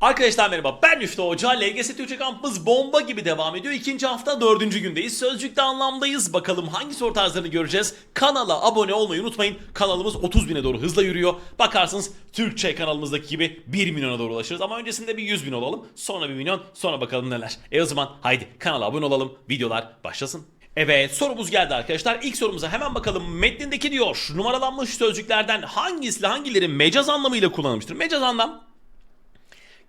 Arkadaşlar merhaba ben Müftü Hoca. LGS Türkçe kampımız bomba gibi devam ediyor. İkinci hafta dördüncü gündeyiz. Sözcükte anlamdayız. Bakalım hangi soru tarzlarını göreceğiz. Kanala abone olmayı unutmayın. Kanalımız 30 bine doğru hızla yürüyor. Bakarsınız Türkçe kanalımızdaki gibi 1 milyona doğru ulaşırız. Ama öncesinde bir 100 bin olalım. Sonra 1 milyon. Sonra bakalım neler. E o zaman haydi kanala abone olalım. Videolar başlasın. Evet sorumuz geldi arkadaşlar. İlk sorumuza hemen bakalım. Metnindeki diyor numaralanmış sözcüklerden hangisi hangileri mecaz anlamıyla kullanılmıştır? Mecaz anlam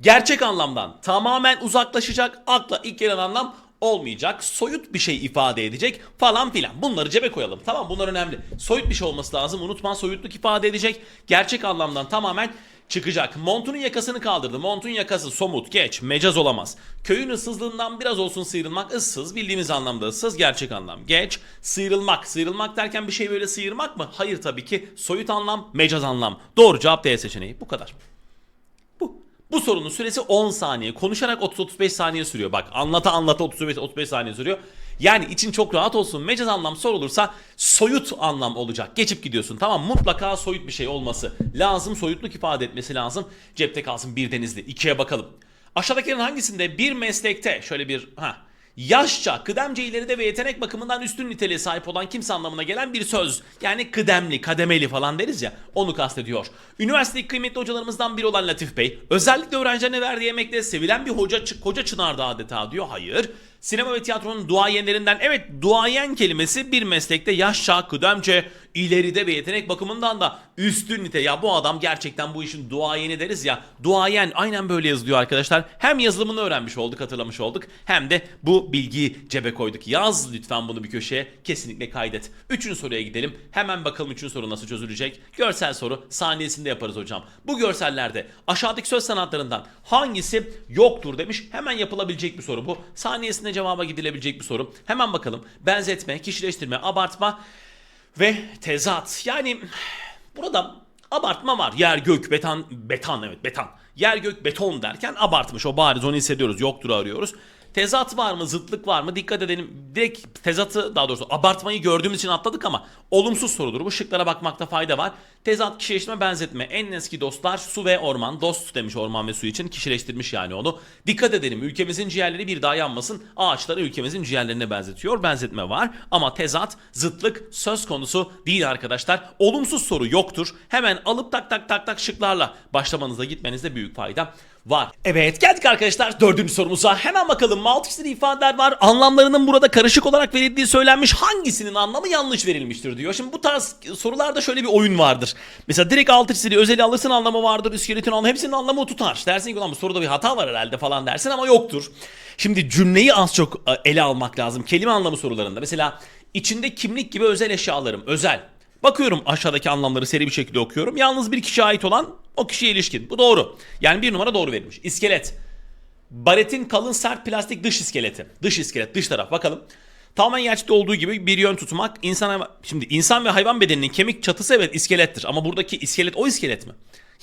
gerçek anlamdan tamamen uzaklaşacak, akla ilk gelen anlam olmayacak, soyut bir şey ifade edecek falan filan. Bunları cebe koyalım. Tamam bunlar önemli. Soyut bir şey olması lazım. Unutma soyutluk ifade edecek. Gerçek anlamdan tamamen çıkacak. Montunun yakasını kaldırdı. Montun yakası somut, geç, mecaz olamaz. Köyün ıssızlığından biraz olsun sıyrılmak ıssız. Bildiğimiz anlamda ıssız, gerçek anlam. Geç, sıyrılmak. Sıyrılmak derken bir şey böyle sıyırmak mı? Hayır tabii ki. Soyut anlam, mecaz anlam. Doğru cevap D seçeneği. Bu kadar. Bu. Sorunun süresi 10 saniye. Konuşarak 30-35 saniye sürüyor. Bak anlata anlata 35-35 saniye sürüyor. Yani için çok rahat olsun. Mecaz anlam sorulursa soyut anlam olacak. Geçip gidiyorsun tamam Mutlaka soyut bir şey olması lazım. Soyutluk ifade etmesi lazım. Cepte kalsın bir denizli. İkiye bakalım. Aşağıdakilerin hangisinde bir meslekte şöyle bir ha yaşça, kıdemce ileride ve yetenek bakımından üstün niteliğe sahip olan kimse anlamına gelen bir söz. Yani kıdemli, kademeli falan deriz ya onu kastediyor. Üniversitedeki kıymetli hocalarımızdan biri olan Latif Bey özellikle öğrencilerine verdiği emekle sevilen bir hoca, koca çınarda adeta diyor. Hayır. Sinema ve tiyatronun duayenlerinden evet duayen kelimesi bir meslekte yaşça, kıdemce, ileride ve yetenek bakımından da üstün nite. Ya bu adam gerçekten bu işin duayeni deriz ya. Duayen aynen böyle yazılıyor arkadaşlar. Hem yazılımını öğrenmiş olduk, hatırlamış olduk. Hem de bu bilgiyi cebe koyduk. Yaz lütfen bunu bir köşeye. Kesinlikle kaydet. Üçüncü soruya gidelim. Hemen bakalım üçüncü soru nasıl çözülecek. Görsel soru saniyesinde yaparız hocam. Bu görsellerde aşağıdaki söz sanatlarından hangisi yoktur demiş. Hemen yapılabilecek bir soru bu. Saniyesinde cevaba gidilebilecek bir soru. Hemen bakalım. Benzetme, kişileştirme, abartma ve tezat. Yani burada abartma var. Yer gök beton beton evet beton. Yer gök beton derken abartmış. O bariz onu hissediyoruz. Yoktur arıyoruz. Tezat var mı? Zıtlık var mı? Dikkat edelim. Direkt tezatı daha doğrusu abartmayı gördüğümüz için atladık ama olumsuz sorudur. Bu şıklara bakmakta fayda var. Tezat, kişileştirme, benzetme. En eski dostlar su ve orman. Dost demiş orman ve su için. Kişileştirmiş yani onu. Dikkat edelim. Ülkemizin ciğerleri bir daha yanmasın. Ağaçları ülkemizin ciğerlerine benzetiyor. Benzetme var. Ama tezat, zıtlık söz konusu değil arkadaşlar. Olumsuz soru yoktur. Hemen alıp tak tak tak tak şıklarla başlamanızda gitmenizde büyük fayda var. Evet geldik arkadaşlar dördüncü sorumuza. Hemen bakalım multixli ifadeler var. Anlamlarının burada karışık olarak verildiği söylenmiş. Hangisinin anlamı yanlış verilmiştir diyor. Şimdi bu tarz sorularda şöyle bir oyun vardır. Mesela direkt altı çizili özeli alırsın anlamı vardır. İskeletin anlamı hepsinin anlamı tutar. Dersin ki bu soruda bir hata var herhalde falan dersin ama yoktur. Şimdi cümleyi az çok e, ele almak lazım. Kelime anlamı sorularında. Mesela içinde kimlik gibi özel eşyalarım. Özel. Bakıyorum aşağıdaki anlamları seri bir şekilde okuyorum. Yalnız bir kişiye ait olan o kişiye ilişkin. Bu doğru. Yani bir numara doğru verilmiş. İskelet. Baretin kalın sert plastik dış iskeleti. Dış iskelet, dış taraf. Bakalım. Tamamen gerçekte olduğu gibi bir yön tutmak insana şimdi insan ve hayvan bedeninin kemik çatısı evet iskelettir ama buradaki iskelet o iskelet mi?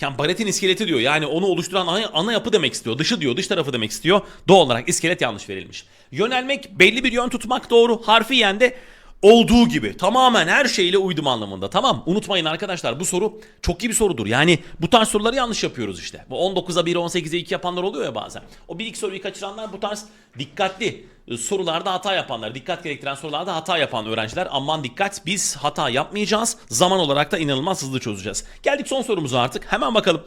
Yani baretin iskeleti diyor. Yani onu oluşturan ana, ana yapı demek istiyor. Dışı diyor, dış tarafı demek istiyor. Doğal olarak iskelet yanlış verilmiş. Yönelmek, belli bir yön tutmak doğru. Harfiyen de olduğu gibi tamamen her şeyle uydum anlamında. Tamam unutmayın arkadaşlar bu soru çok iyi bir sorudur. Yani bu tarz soruları yanlış yapıyoruz işte. Bu 19'a 1 18'e 2 yapanlar oluyor ya bazen. O bir iki soruyu kaçıranlar bu tarz dikkatli e, sorularda hata yapanlar, dikkat gerektiren sorularda hata yapan öğrenciler aman dikkat biz hata yapmayacağız. Zaman olarak da inanılmaz hızlı çözeceğiz. Geldik son sorumuza artık. Hemen bakalım.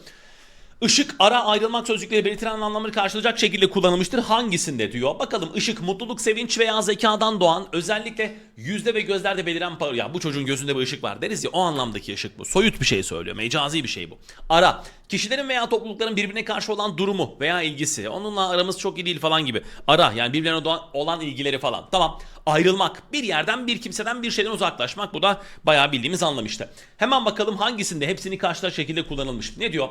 Işık, ara, ayrılmak sözcükleri belirtilen anlamları karşılayacak şekilde kullanılmıştır. Hangisinde diyor. Bakalım ışık, mutluluk, sevinç veya zekadan doğan özellikle yüzde ve gözlerde beliren parıl. Ya bu çocuğun gözünde bir ışık var deriz ya o anlamdaki ışık bu. Soyut bir şey söylüyor. Mecazi bir şey bu. Ara, kişilerin veya toplulukların birbirine karşı olan durumu veya ilgisi. Onunla aramız çok iyi değil falan gibi. Ara yani birbirine doğan, olan ilgileri falan. Tamam. Ayrılmak. Bir yerden bir kimseden bir şeyden uzaklaşmak. Bu da bayağı bildiğimiz anlam işte. Hemen bakalım hangisinde hepsini karşılar şekilde kullanılmış. Ne diyor?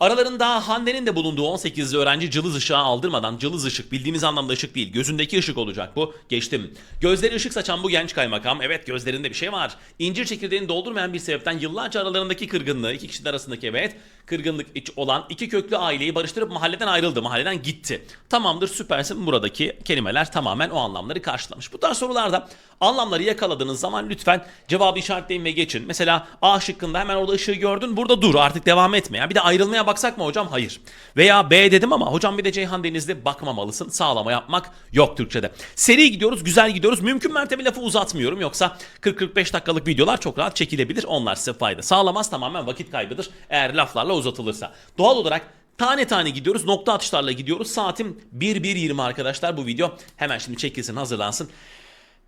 Aralarında Hande'nin de bulunduğu 18'li öğrenci cılız ışığa aldırmadan cılız ışık bildiğimiz anlamda ışık değil gözündeki ışık olacak bu geçtim. Gözleri ışık saçan bu genç kaymakam evet gözlerinde bir şey var. İncir çekirdeğini doldurmayan bir sebepten yıllarca aralarındaki kırgınlığı iki kişinin arasındaki evet kırgınlık iç olan iki köklü aileyi barıştırıp mahalleden ayrıldı. Mahalleden gitti. Tamamdır süpersin. Buradaki kelimeler tamamen o anlamları karşılamış. Bu tarz sorularda anlamları yakaladığınız zaman lütfen cevabı işaretleyin ve geçin. Mesela A şıkkında hemen orada ışığı gördün. Burada dur artık devam etme. Ya bir de ayrılmaya baksak mı hocam? Hayır. Veya B dedim ama hocam bir de Ceyhan Denizli bakmamalısın. Sağlama yapmak yok Türkçe'de. Seri gidiyoruz, güzel gidiyoruz. Mümkün mertebe lafı uzatmıyorum. Yoksa 40-45 dakikalık videolar çok rahat çekilebilir. Onlar size fayda sağlamaz. Tamamen vakit kaybıdır. Eğer laflarla uzatılırsa. Doğal olarak Tane tane gidiyoruz. Nokta atışlarla gidiyoruz. Saatim 1.1.20 arkadaşlar bu video. Hemen şimdi çekilsin hazırlansın.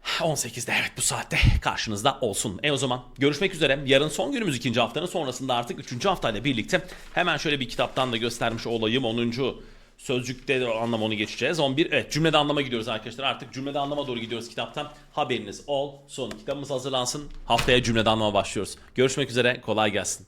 18'de evet bu saatte karşınızda olsun. E o zaman görüşmek üzere. Yarın son günümüz ikinci haftanın sonrasında artık üçüncü haftayla birlikte hemen şöyle bir kitaptan da göstermiş olayım. 10. Sözcükte de anlam onu geçeceğiz. 11 evet cümlede anlama gidiyoruz arkadaşlar. Artık cümlede anlama doğru gidiyoruz kitaptan. Haberiniz olsun. Kitabımız hazırlansın. Haftaya cümlede anlama başlıyoruz. Görüşmek üzere. Kolay gelsin.